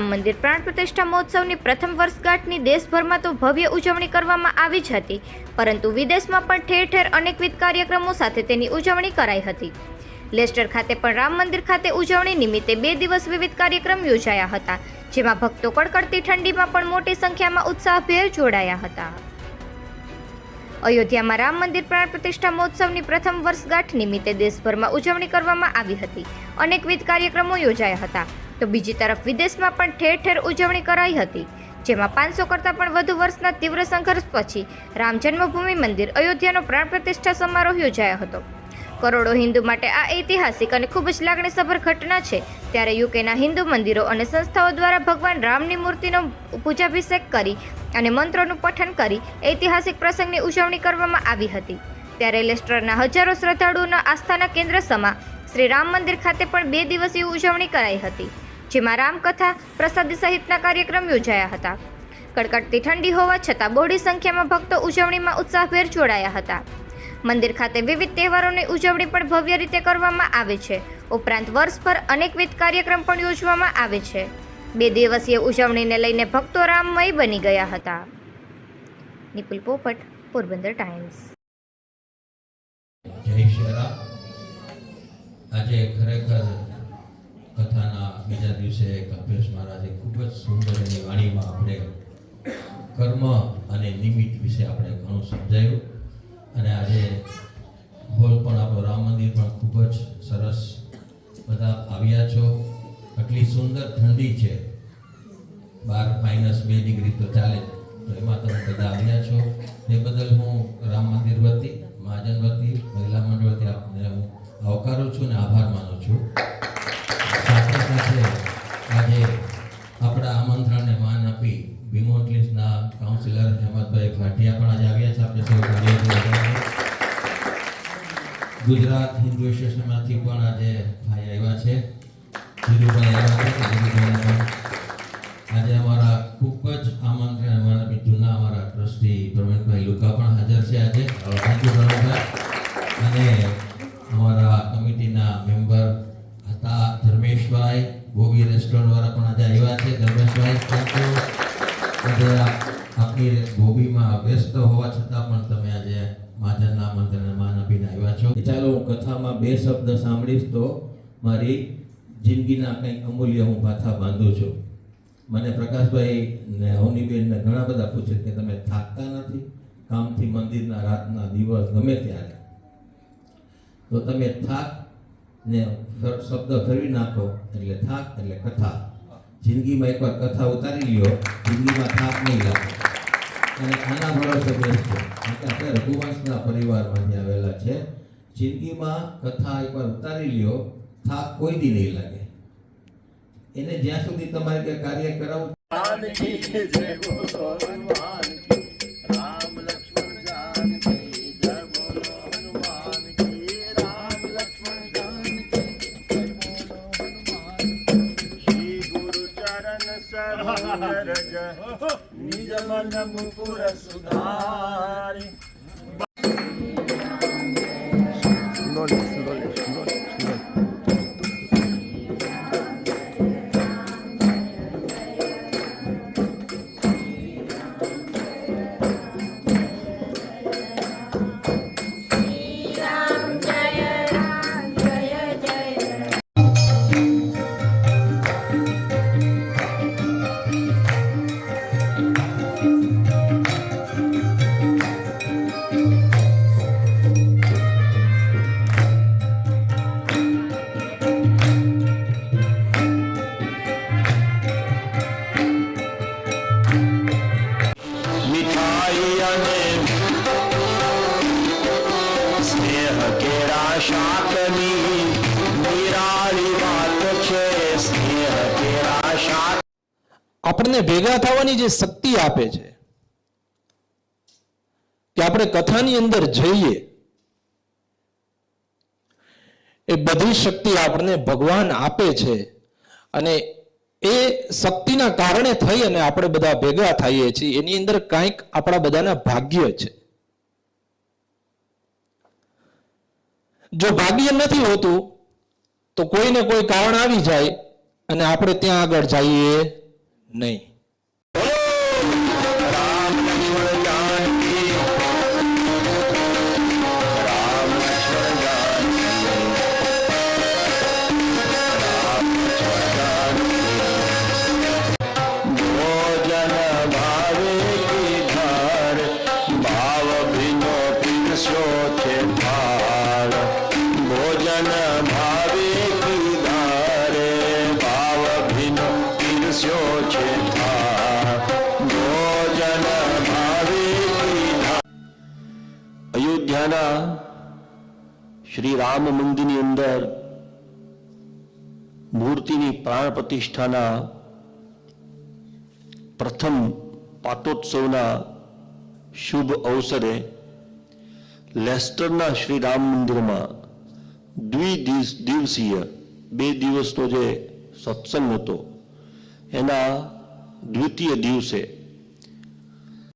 રામ મંદિર પ્રાણ પ્રતિષ્ઠા મહોત્સવની પ્રથમ વર્ષગાંઠની દેશભરમાં તો ભવ્ય ઉજવણી કરવામાં આવી જ હતી. પરંતુ વિદેશમાં પણ ઠેર ઠેર અનેકવિધ કાર્યક્રમો સાથે તેની ઉજવણી કરાઈ હતી. લેસ્ટર ખાતે પણ રામ મંદિર ખાતે ઉજવણી નિમિત્તે બે દિવસ વિવિધ કાર્યક્રમ યોજાયા હતા, જેમાં ભક્તો કડકડતી ઠંડીમાં પણ મોટી સંખ્યામાં ઉત્સાહભેર જોડાયા હતા. અયોધ્યામાં રામ મંદિર પ્રાણ પ્રતિષ્ઠા મહોત્સવની પ્રથમ વર્ષગાંઠ નિમિત્તે દેશભરમાં ઉજવણી કરવામાં આવી હતી. અનેકવિધ કાર્યક્રમો યોજાયા હતા. તો બીજી તરફ વિદેશમાં પણ ઠેર ઠેર ઉજવણી કરાઈ હતી, જેમાં પાંચસો કરતાં પણ વધુ વર્ષના તીવ્ર સંઘર્ષ પછી રામ જન્મભૂમિ મંદિર અયોધ્યાનો પ્રાણ પ્રતિષ્ઠા સમારોહ યોજાયો હતો. કરોડો હિન્દુ માટે આ ઐતિહાસિક અને ખૂબ જ લાગણીસભર ઘટના છે, ત્યારે યુકેના હિન્દુ મંદિરો અને સંસ્થાઓ દ્વારા ભગવાન રામની મૂર્તિનો પૂજાભિષેક કરી અને મંત્રોનું પઠન કરી ઐતિહાસિક પ્રસંગની ઉજવણી કરવામાં આવી હતી. ત્યારે લેસ્ટરના હજારો શ્રદ્ધાળુઓના આસ્થાના કેન્દ્ર સમા શ્રી રામ મંદિર ખાતે પણ બે દિવસીય ઉજવણી કરાઈ હતી. જેમાં રામકથા, પ્રસાદ સહિતના કાર્યક્રમ યોજાયા હતા. કડકડતી ઠંડી હોવા છતાં બહોળી સંખ્યામાં ભક્તો ઉજવણીમાં ઉત્સાહભેર જોડાયા હતા. મંદિર ખાતે વિવિધ તહેવારોની ઉજવણી પણ ભવ્ય રીતે કરવામાં આવે છે. ઉપરાંત વર્ષભર અનેકવિધ કાર્યક્રમ પણ યોજવામાં આવે છે. બે દિવસીય ઉજવણીને લઈને ભક્તો રામમય બની ગયા હતા. નિપુલ પોપટ, પોરબંદર ટાઈમ્સ. જય શ્રી રામ. આજે ખરેખર કથાના બીજા દિવસે કલ્પેશ મહારાજે ખૂબ જ સુંદર એની વાણીમાં આપણે કર્મ અને નિમિત્ત વિશે આપણે ઘણું સમજાયું. અને આજે હોલ પણ આપણો રામ મંદિર પણ ખૂબ જ સરસ બધા આવ્યા છો. આટલી સુંદર ઠંડી છે. બાર માઇનસ બે ડિગ્રી તો ચાલે તો એમાં તમે બધા આવ્યા છો. એ બદલ હું રામ મંદિર વતી, મહાજન વતી, મહિલા મંડળ વતી આપને હું આવકારું છું અને આભાર માનું છું. આમંત્રણને માન આપી બિમોટલીસના કાઉન્સિલર હેમંતભાઈ પણ ગુજરાત હિન્દુ એસોસિએશનમાંથી પણ આજે ભાઈ આવ્યા છે. ધીરુભાઈ આવ્યા છે. આજે અમારા ખૂબ જ આમંત્રણ, અમારા જૂના અમારા ટ્રસ્ટી પ્રવીણભાઈ લુકા પણ હાજર છે આજે. થેન્ક યુ પ્રવીણભાઈ અને અમારા કમિટીના મેમ્બર હતા ધર્મેશભાઈ બોબી રેસ્ટોરન્ટ વાળા પણ આજે આવ્યા છે. ધર્મેશભાઈ થેન્ક યુ આપની બોબીમાં વ્યસ્ત હોવા છતાં પણ તમે આજે મહાજનના મંત્રને માન આપીને આવ્યા છો. ચાલો હું કથામાં બે શબ્દ સાંભળીશ તો મારી જિંદગીના કંઈક અમૂલ્ય હું પાછા બાંધું છું. મને પ્રકાશભાઈ ને હોનીબેનને ઘણા બધા પૂછે કે તમે થાકતા નથી, કામથી, મંદિરના રાતના દિવસ ગમે ત્યારે? તો તમે થાક ને શબ્દ ફેરવી નાખો, એટલે થાક, એટલે કથા. જિંદગીમાં એકવાર કથા ઉતારી લ્યો, જિંદગીમાં થાક નહીં લાગે. અને આના ભરોસે બેસતો આપણે રઘુવંશના પરિવારમાંથી આવેલા છે. જિંદગીમાં કથા એકવાર ઉતારી લ્યો, થાક કોઈ દી નહીં લાગે. એને જ્યાં સુધી તમારે કાર્ય કરાવવું నిజమనము పురసుదారి આપણને ભેગા થવાની જે શક્તિ આપે છે, કે આપણે કથાની અંદર જઈએ, એ બધી શક્તિ આપણને ભગવાન આપે છે અને એ શક્તિના કારણે થઈ અને આપણે બધા ભેગા થઈએ છીએ. એની અંદર કાંઈક આપણા બધાના ભાગ્ય છે. જો ભાગ્ય નથી હોતું, તો કોઈને કોઈ કારણ આવી જાય અને આપણે ત્યાં આગળ જઈએ. નહીં અયોધ્યાના શ્રી રામ મંદિરની અંદર મૂર્તિની પ્રાણ પ્રતિષ્ઠાના પ્રથમ પાટોત્સવના શુભ અવસરે લેસ્ટરના શ્રી રામ મંદિરમાં દ્વિદિવસ દિવસીય બે દિવસનો જે સત્સંગ હતો એના દ્વિતીય દિવસે